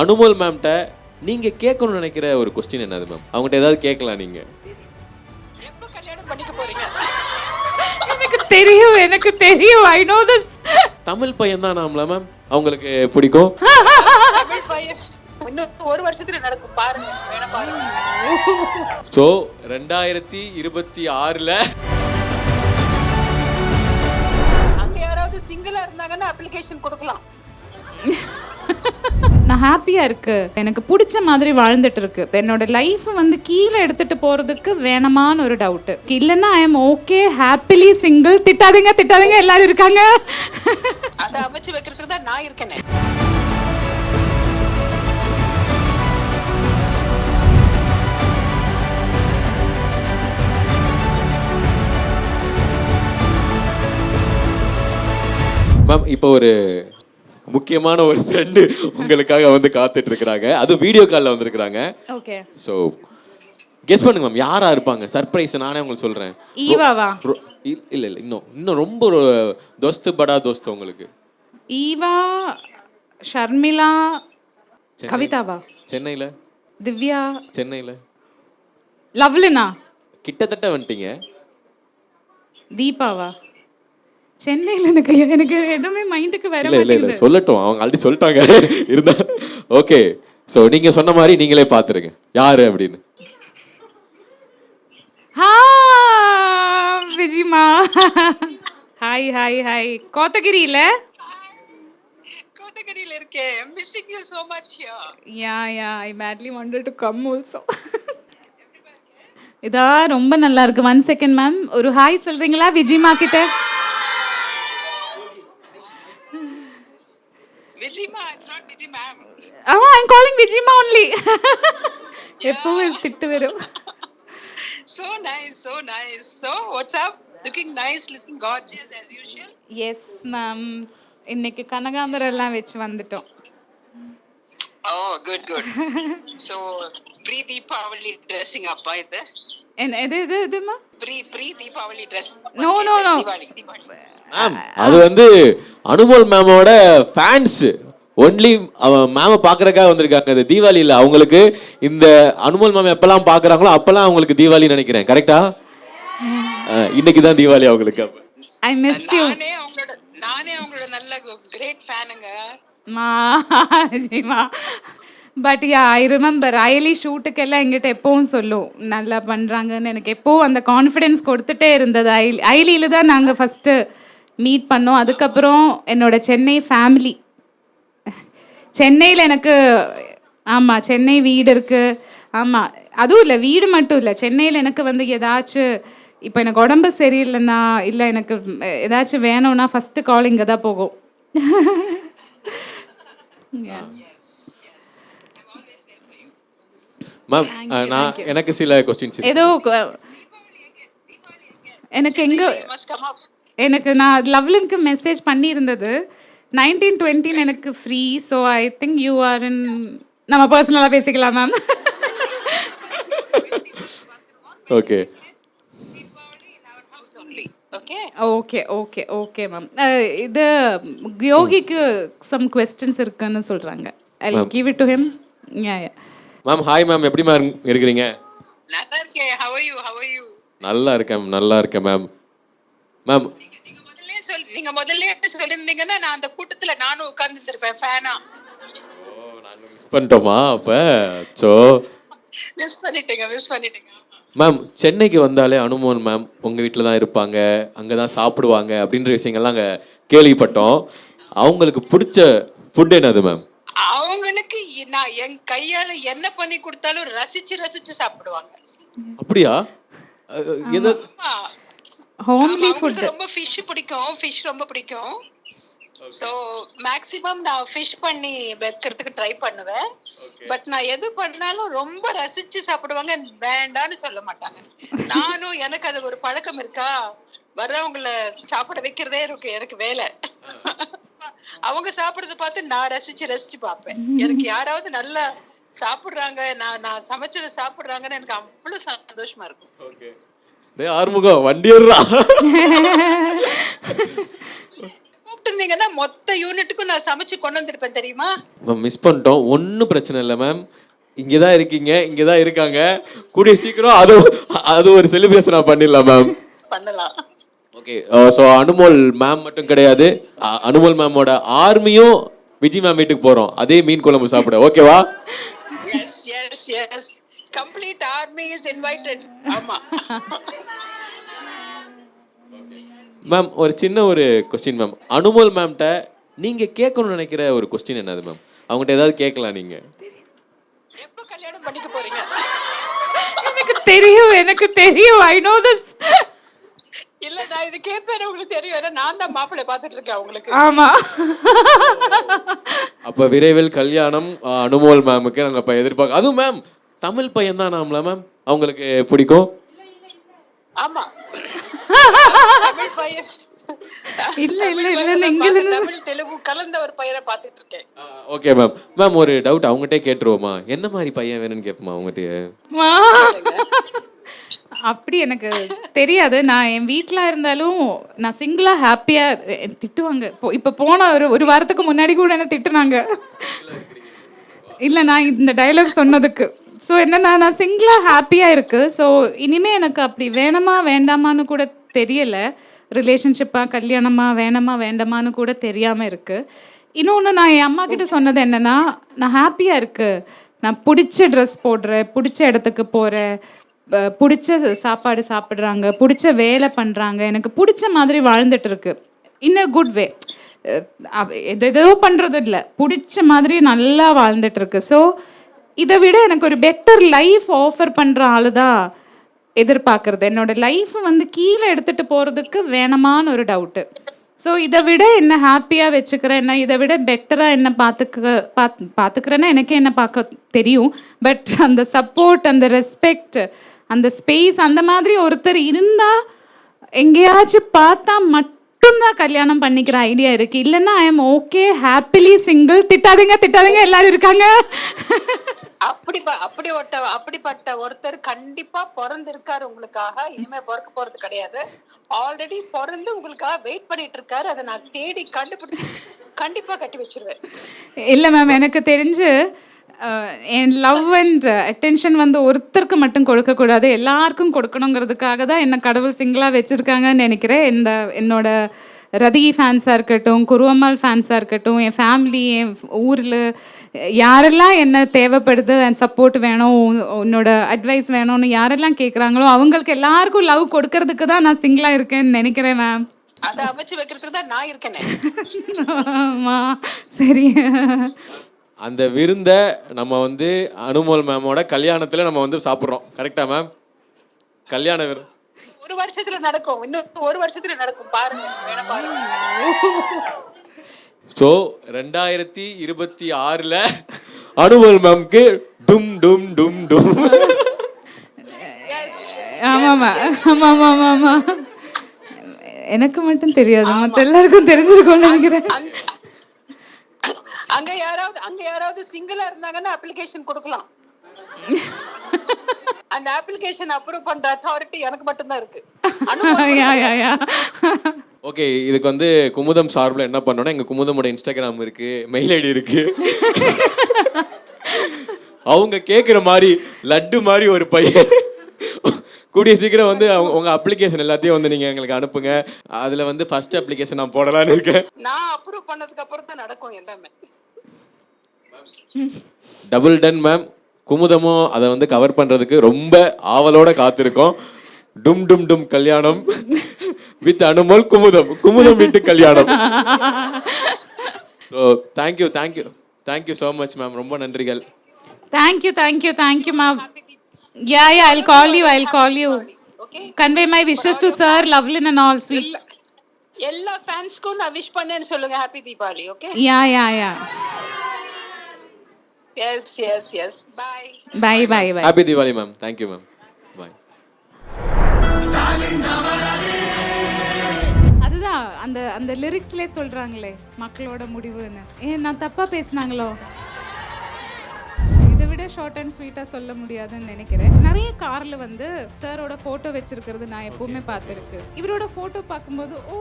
அனுமோல் மேம்கிட்ட நீங்க கேட்கணும்னு நினைக்கிற ஒரு கொஸ்டின் என்னது மேம்? அவங்ககிட்ட ஏதாவது கேட்கலாம் நீங்க. எனக்கு தெரியும் எனக்கு தெரியும். ஐ நோ திஸ் தமிழ் பையன் தான் நாமல மேம்? அவங்களுக்கு பிடிக்கும். தமிழ் பையன். இன்னும் ஒரு வருஷத்துல நடக்கும். பாருங்க ஸோ ரெண்டாயிரத்தி இருபத்தி ஆறுல அங்க யாராவது சிங்கிளா இருந்தாங்கன்னா அப்ளிகேஷன் கொடுக்கலாம். நான் ஹாப்பியா இருக்கு. எனக்கு பிடிச்ச மாதிரி வாழ்ந்துட்டு இருக்கு. என்னோட லைஃப் வந்து கீழே எடுத்துட்டு போறதுக்கு வேணாமான்னு ஒரு டவுட் இல்லைன்னா I am okay happily single திட்டாதீங்க திட்டாதீங்க எல்லாரும் இருக்காங்க. அதை அமைச்சு வைக்கிறதுக்கு தான் நான் இருக்கேனே. மேம் இப்போ ஒரு முக்கியமான ஒரு ஃப்ரெண்டு உங்களுக்காக வந்து காத்துட்டு இருக்கிறாங்க அது வீடியோ காலில் வந்திருக்கிறாங்க. ஓகே ஸோ கெஸ் பண்ணுங்க மேம் யாரா இருப்பாங்க? சர்ப்ரைஸ் நானே உங்களுக்கு சொல்றேன். ஈவாவா? இல்ல இல்ல இன்னும் இன்னும் ரொம்ப தோஸ்து படா தோஸ்து உங்களுக்கு. ஈவா ஷர்மிளா கவிதாவா? சென்னையில? திவ்யா? சென்னையில? லவ்லினா? கிட்டத்தட்ட வந்துட்டீங்க. தீபாவா? சென்னையில் எனக்கு எனக்கு எதுவுமே மைண்டுக்கு வர இல்ல இல்ல இல்ல சொல்லட்டும். அவங்க ஆல்ரெடி சொல்லிட்டாங்க. இருந்தா ஓகே ஸோ நீங்க சொன்ன மாதிரி நீங்களே பார்த்துருங்க யாரு அப்படின்னு? ஹா விஜிமா. ஹாய் ஹாய் ஹாய் கோத்தகிரியில? கோத்தகிரியில இருக்கேன். Missing you so much ya ya ya I badly wanted to come also இதா ரொம்ப நல்லா இருக்கு. ஒன் செகண்ட் மேம் ஒரு ஹாய் சொல்றீங்களா விஜிமா கிட்ட? விஜிமா it's not Viji ma'am ah I'm calling விஜிமா only எப்பவும் திட்டு வரும் so nice so nice so what's up looking nice looking gorgeous as usual yes ma'am இன்னைக்கு கனகாம்பரம் எல்லாம் வச்சு வந்துட்டோம் oh good good so pre deepavali dressing up இது என்ன எது எது எதுமா dress No, no, no. diwali diwali ma'am அது வந்து அனுமோல் மேமோட ஃபேன்ஸ் ஒன்லி மேம பாக்குறதுக்காக வந்திருக்காங்க. இந்த தீபாவளியில் அவங்களுக்கு இந்த அனுமோல் மேம் எப்பெல்லாம் பாக்குறாங்களோ அப்பெல்லாம் அவங்களுக்கு தீபாவளி நினைக்கிறேன். கரெக்டா இன்னைக்கு தான் தீபாவளி அவங்களுக்கு ஐ மிஸ்ட் யூ நானே அவங்களோட நானே அவங்களோட நல்ல கிரேட் ஃபேனுங்க மா ஜீமா but yeah I remember Ayali ஷூட்டுக்கெல்லாம் எங்கிட்ட எப்பவும் சொல்லும் நல்லா பண்ணுறாங்கன்னு எனக்கு எப்போவும் அந்த கான்ஃபிடென்ஸ் கொடுத்துட்டே இருந்தது. ஐலி ஐலியில் தான் நாங்கள் ஃபஸ்ட்டு மீட் பண்ணோம். அதுக்கப்புறம் என்னோட சென்னை ஃபேமிலி சென்னையில் எனக்கு ஆமாம் சென்னை வீடு இருக்குது ஆமாம் அதுவும் இல்லை வீடு மட்டும் இல்லை சென்னையில் எனக்கு வந்து ஏதாச்சும் இப்போ எனக்கு உடம்பு சரியில்லைன்னா இல்லை எனக்கு ஏதாச்சும் வேணும்னா ஃபஸ்ட்டு கால் இங்கே தான் போகும். Yeah. மேம் நான் எனக்கு சில கொஸ்டின்ஸ் ஏதோ எனக்கு எங்க எனக்கு நான் லவ்லின்க்கு மெசேஜ் பண்ணியிருந்தது. நைன்டீன் டுவெண்ட்டின் எனக்கு free so I think you are in நம்ம பர்சனலாக பேசிக்கலாம் ma'am okay okay okay okay ma'am இது யோகிக்கு சம் கொஸ்டின்ஸ் இருக்குன்னு சொல்கிறாங்க I give it to him ya ya ma'am hi ma'am எப்படி மேம் இருக்கிறீங்க? நல்லா இருக்கேன். You? How are you? நல்லா இருக்கேன் நல்லா இருக்கேன் மேம் மேம் சொல் நீங்க முதல்ல சொல்லிருந்தீங்கன்னா நான் அந்த கூட்டத்துல நானும் உட்கார்ந்து இருப்பேன் ஃபேனா மிஸ் பண்ணிட்டோமா அப்போ? ஸோ மிஸ் பண்ணிட்டேங்க மிஸ் பண்ணிட்டேங்க. மேம் சென்னைக்கு வந்தாலே அனுமோன் மேம் உங்கள் வீட்டில் தான் இருப்பாங்க அங்கே தான் சாப்பிடுவாங்க அப்படின்ற விஷயங்கள்லாம் அங்கே கேள்விப்பட்டோம். அவங்களுக்கு பிடிச்ச ஃபுட் என்னது மேம் அவங்களுக்கு நான் என் கையால என்ன பண்ணி கொடுத்தாலும் ரசிச்சு ரசிச்சு சாப்பிடுவாங்க. அப்படியா. ஹோம்லி ஃபுட் ரொம்ப ஃபிஷ் பிடிக்கும். ஃபிஷ் ரொம்ப பிடிக்கும். சோ மேக்ஸிமம் நான் ஃபிஷ் பண்ணி வைக்கிறதுக்கு ட்ரை பண்ணுவேன். பட் நான் எது பண்ணாலும் ரொம்ப ரசிச்சு சாப்பிடுவாங்க. வேண்டான்னு சொல்ல மாட்டாங்க. நானும் எனக்கு அது ஒரு பழக்கம் இருக்கா? வர்றவங்கள சாப்பிட வைக்கிறதே இருக்கு. எனக்கு வேலை. அவங்க சாப்பிடுறத பார்த்து நான் ரசிச்சு ரசிச்சு பார்ப்பேன். எனக்கு யாராவது நல்லா சாப்பிடுறாங்க. நான் நான் சமைச்சதை சாப்பிடுறாங்கன்னு எனக்கு அவ்வளவு சந்தோஷமா இருக்கும். டேய் ஆறுமுகம் வண்டி ஏறுறா. கூப்பிட்டு இருந்தீங்கன்னா மொத்த யூனிட்டுக்கும் நான் சமைச்சு கொண்டு வந்திருப்பேன் தெரியுமா? மேம் மிஸ் பண்ணிட்டோம். ஒன்றும் பிரச்சனை இல்லை மேம் இங்கே தான் இருக்கீங்க இங்கே தான் இருக்காங்க. கூடிய சீக்கிரம் அது அது ஒரு செலிப்ரேஷனாக பண்ணிடலாம் மேம் பண்ணலாம். ஓகே ஸோ அனுமோல் மேம் மட்டும் கிடையாது. அனுமோல் மேமோட ஆர்மியும் விஜய் மேம் வீட்டுக்கு போகிறோம் அதே மீன் குழம்பு சாப்பிட. ஓகேவா yes yes yes complete army is invited ஆமா. மேம் ஒரு சின்ன ஒரு கொஸ்டின் மேம் அனுமோல் மேம்கிட்ட நீங்கள் கேட்கணும்னு நினைக்கிற ஒரு கொஸ்டின் என்னது மேம் அவங்ககிட்ட ஏதாவது கேட்கலாம் நீங்கள் எப்போ கல்யாணம் பண்ணிக்க போறீங்க? எனக்கு தெரியும் எனக்கு தெரியும். ஐ நோ திஸ் இல்ல நான் இது கேட்பேன் உங்களுக்கு தெரியும். ஏன்னா நான் தான் மாப்பிள்ளை பார்த்துட்டு இருக்கேன் உங்களுக்கு ஆமா. அப்போ விரைவில் கல்யாணம் அனுமோல் மேமுக்கு நாங்கள் இப்போ எதிர்பார்க்க அதுவும் மேம் தமிழ் பையன் தான் நாமல மேம் அவங்களுக்கு பிடிக்கும். ஆமா. தமிழ் பையன். இல்ல, இல்ல, இல்ல, இங்க தமிழ் தெலுங்கு கலந்த ஒரு பையனை பார்த்துட்டு இருக்கேன். ஓகே மேம் மேம் ஒரு டவுட் அவங்ககிட்டே கேட்டுருவோமா? என்ன மாதிரி பையன் வேணும்னு கேட்போமா அவங்ககிட்ட. அப்படி எனக்கு தெரியாது. நான் என் வீட்டில் இருந்தாலும் நான் சிங்கிளாக ஹாப்பியாக திட்டுவாங்க. இப்போ இப்போ போன ஒரு ஒரு வாரத்துக்கு முன்னாடி கூட என்ன திட்டுனாங்க. இல்லை நான் இந்த டைலாக் சொன்னதுக்கு. ஸோ என்னன்னா நான் சிங்கிளாக ஹாப்பியாக இருக்குது ஸோ இனிமேல் எனக்கு அப்படி வேணுமா வேண்டாமான்னு கூட தெரியலை. ரிலேஷன்ஷிப்பாக கல்யாணமாக வேணாமா வேண்டாமான்னு கூட தெரியாமல் இருக்குது இன்னொன்று நான் என் அம்மா கிட்ட சொன்னது என்னன்னா நான் ஹாப்பியாக இருக்குது நான் பிடிச்ச ட்ரெஸ் போடுறேன் பிடிச்ச இடத்துக்கு போகிறேன் பிடிச்ச சாப்பாடு சாப்பிட்றாங்க பிடிச்ச வேலை பண்ணுறாங்க எனக்கு பிடிச்ச மாதிரி வாழ்ந்துட்டு இருக்கு. இன் அ குட் வே எது எதோ பண்ணுறது இல்லை பிடிச்ச மாதிரி நல்லா வாழ்ந்துட்டு இருக்கு. ஸோ இதை விட எனக்கு ஒரு பெட்டர் லைஃப் ஆஃபர் பண்ணுற ஆளு தான் எதிர்பார்க்கறது. என்னோட லைஃப் வந்து கீழே எடுத்துகிட்டு போகிறதுக்கு வேணாமான்னு ஒரு டவுட்டு ஸோ இதை விட என்ன ஹாப்பியாக வச்சுக்கிறேன் என்ன இதை விட பெட்டராக என்ன பார்த்துக்க பாத் பார்த்துக்கிறேன்னா எனக்கே என்ன பார்க்க தெரியும். பட் அந்த சப்போர்ட் அந்த ரெஸ்பெக்ட் அந்த ஸ்பேஸ் அந்த மாதிரி ஒருத்தர் இருந்தால் எங்கேயாச்சும் பார்த்தா மட்டும்தான் கல்யாணம் பண்ணிக்கிற ஐடியா இருக்குது இல்லைன்னா I am okay happily single திட்டாதீங்க திட்டாதீங்க எல்லாரும் இருக்காங்க. அப்படி ப- அப்படி ஒட்ட அப்படிப்பட்ட ஒருத்தர் கண்டிப்பா பிறந்திருக்காரு உங்களுக்காக. இனிமே பிறக்க போறது கிடையாது. ஆல்ரெடி பிறந்து உங்களுக்காக வெயிட் பண்ணிட்டு இருக்காரு. அதை நான் தேடி கண்டுபிடிச்சு கண்டிப்பா கட்டி வச்சிருவேன். இல்லை மேம் எனக்கு தெரிஞ்சு என் லவ் அண்ட் அட்டென்ஷன் வந்து ஒருத்தருக்கு மட்டும் கொடுக்கக்கூடாது எல்லாருக்கும் கொடுக்கணுங்கிறதுக்காக தான் என்ன கடவுள் சிங்கிளாக வச்சுருக்காங்கன்னு நினைக்கிறேன். இந்த என்னோட ரதி ஃபேன்ஸாக இருக்கட்டும் குருவம்மாள் ஃபேன்ஸாக இருக்கட்டும் என் ஃபேமிலி என் ஊரில் யாரெல்லாம் என்ன தேவைப்படுது அண்ட் சப்போர்ட் வேணும் உன்- உன்னோட அட்வைஸ் வேணும்னு யாரெல்லாம் கேட்குறாங்களோ அவங்களுக்கு எல்லாருக்கும் லவ் கொடுக்கறதுக்கு தான் நான் சிங்கிளாக இருக்கேன்னு நினைக்கிறேன் மேம் அதை அமைச்சு வைக்கிறதுக்கு தான் நான் இருக்கேனே. ஆமாம் சரி. அந்த விருந்தை நம்ம வந்து அனுமோல் மேமோட கல்யாணத்தில் நம்ம வந்து சாப்பிட்றோம். கரெக்டா மேம் கல்யாண விருந்து ஒரு வருஷத்துல நடக்கும். இன்னும் ஒரு வருஷத்துல நடக்கும். பாருங்க பாருங்க. ஸோ ரெண்டாயிரத்தி இருபத்தி ஆறில் அனுமோல் மேம்க்கு டும் டும் டும் டும். ஆமாம் ஆமாம் ஆமாம் ஆமாம் எனக்கு மட்டும் தெரியாது மற்ற எல்லாருக்கும் தெரிஞ்சிருக்கும்னு நினைக்கிறேன். அங்க- அங்க யாராவது அங்க யாராவது சிங்கிளா இருந்தாங்கன்னா அப்ளிகேஷன் கொடுக்கலாம். அந்த அப்ளிகேஷன் அப்ரூவ் பண்ற அத்தாரிட்டி எனக்கு மட்டும்தான் இருக்கு. ஓகே இதுக்கு வந்து குமுதம் சார்பில் என்ன பண்ணோம்னா எங்கள் குமுதமோட இன்ஸ்டாகிராம் இருக்கு மெயில் ஐடி இருக்கு. அவங்க கேட்குற மாதிரி லட்டு மாதிரி ஒரு பையன். கூடிய சீக்கிரம் வந்து அவங்க உங்க அப்ளிகேஷன் எல்லாத்தையும் வந்து நீங்க எங்களுக்கு அனுப்புங்க. அதுல வந்து ஃபர்ஸ்ட் அப்ளிகேஷன் நான் போடலான்னு இருக்கேன். நான் அப்ரூவ் பண்ணதுக்கு அப்புறம் தான் நடக்கும் எல்லாமே. டபுள் டன் மேம் குமுதமும் அதை வந்து கவர் பண்றதுக்கு ரொம்ப ஆவலோட காத்திருக்கோம். டும் டும் டும் கல்யாணம். வித் அனுமல் குமுதம். குமுதம் வீட்டு கல்யாணம். So thank you thank you thank you so much ma'am ரொம்ப நன்றிகள். Thank you thank you thank you ma'am ya ya I'll call you I'll call you okay convey my wishes to sir Lovelyn and all sweet எல்லா ஃபேன்ஸ்க்கும் நான் wish பண்ணேன்னு சொல்லுங்க. Happy Deepavali okay ya ya ya yes yes yes bye bye bye bye happy Deepavali ma'am thank you ma'am bye அதுதான் அந்த அந்த லிரிக்ஸ்லேயே சொல்றாங்களே மக்களோட முடிவுன்னு. ஏன் நான் தப்பா பேசுனாங்களோ? விட ஷார்ட் அண்ட் ஸ்வீட்டாக சொல்ல முடியாதுன்னு நினைக்கிறேன். நிறைய காரில் வந்து சாரோட ஃபோட்டோ வச்சிருக்கிறது நான் எப்பவுமே பார்த்துருக்கு. இவரோட ஃபோட்டோ பார்க்கும்போது ஓ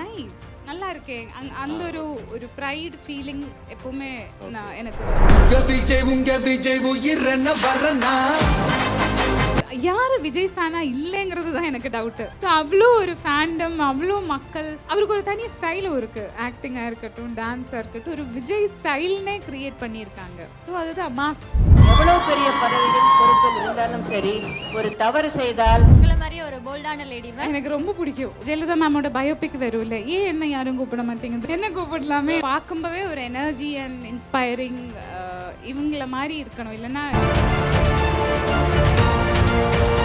நைஸ் நல்லா இருக்கேன் அந்த ஒரு ஒரு ப்ரைட் ஃபீலிங் எப்பவுமே நான் எனக்கு வரும். யாரு விஜய் ஃபேனா இல்லைங்கிறது தான் எனக்கு டவுட்டு ஸோ அவ்வளோ ஒரு ஃபேண்டம் அவ்வளோ மக்கள் அவருக்கு ஒரு தனி ஸ்டைலும் இருக்கு. ஆக்டிங்காக இருக்கட்டும் டான்ஸாக இருக்கட்டும் ஒரு விஜய் ஸ்டைல்னே கிரியேட் பண்ணியிருக்காங்க. ஸோ அதுதான் மாஸ் எவ்வளவு பெரிய பதவியில் பொறுப்பில் இருந்தாலும் சரி ஒரு தவறு செய்தால் உங்களை மாதிரி ஒரு போல்டான லேடி எனக்கு ரொம்ப பிடிக்கும். ஜெயலலிதா மேமோட பயோபிக் வரும் இல்லை. ஏன் என்ன யாரும் கூப்பிட மாட்டேங்குது? என்ன கூப்பிடலாமே? பார்க்கும்போதே ஒரு எனர்ஜி அண்ட் இன்ஸ்பைரிங் இவங்கள மாதிரி இருக்கணும். இல்லைன்னா Thank you